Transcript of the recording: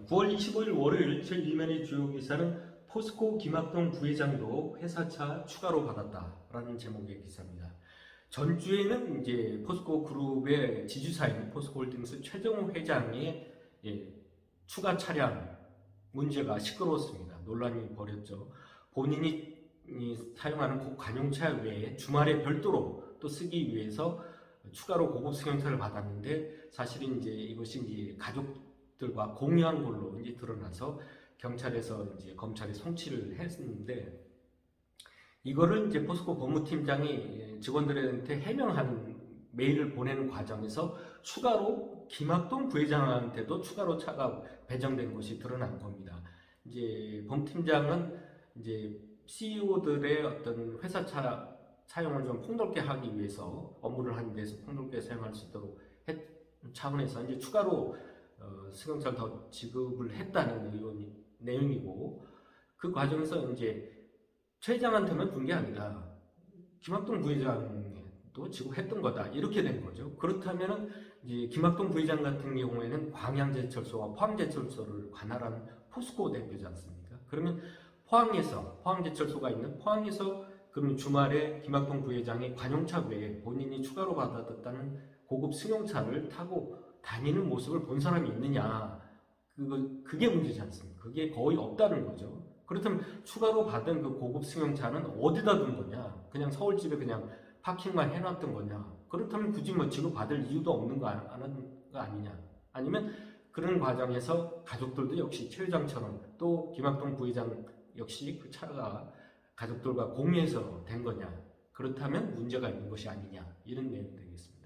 9월 25일 월요일 제1면의 주요 기사는 포스코 김학동 부회장도 회사차 추가로 받았다라는 제목의 기사입니다. 전주에는 이제 포스코 그룹의 지주사인 포스코홀딩스 최정호 회장의 예, 추가 차량 문제가 시끄러웠습니다. 논란이 벌였죠. 본인이 이 사용하는 고- 관용차 외에 주말에 별도로 또 쓰기 위해서 추가로 고급 승용차를 받았는데 사실은 이제 이것이 이제 가족 들과 공유한 걸로 이제 드러나서 경찰에서 이제 검찰에 송치를 했는데 이거를 이제 포스코 법무팀장이 직원들한테 해명하는 메일을 보내는 과정에서 추가로 김학동 부회장한테도 추가로 차가 배정된 것이 드러난 겁니다. 이제 법무팀장은 이제 CEO들의 어떤 회사차 사용을 좀 폭넓게 하기 위해서 업무를 하는 데서 폭넓게 사용할 수 있도록 했, 차원에서 이제 추가로 어, 승용차를 더 지급을 했다는 의원이, 내용이고 그 과정에서 이제 최 회장한테만 준 게 아니라 김학동 부회장도 지급했던 거다 이렇게 된 거죠. 그렇다면은 이제 김학동 부회장 같은 경우에는 광양제철소와 포항제철소를 관할하는 포스코 대표지 않습니까? 그러면 포항에서 포항제철소가 있는 포항에서 그러면 주말에 김학동 부회장이 관용차 외에 본인이 추가로 받았다는 고급 승용차를 타고 다니는 모습을 본 사람이 있느냐? 그거 그게 문제지 않습니까? 그게 거의 없다는 거죠. 그렇다면 추가로 받은 그 고급 승용차는 어디다 둔 거냐? 그냥 서울집에 그냥 파킹만 해놨던 거냐? 그렇다면 굳이 뭐 지금 받을 이유도 없는 거 안- 거 아니냐? 아니면 그런 과정에서 가족들도 역시 최 회장처럼 또 김학동 부회장 역시 그 차가 가족들과 공유해서 된 거냐? 그렇다면 문제가 있는 것이 아니냐? 이런 내용이 되겠습니다.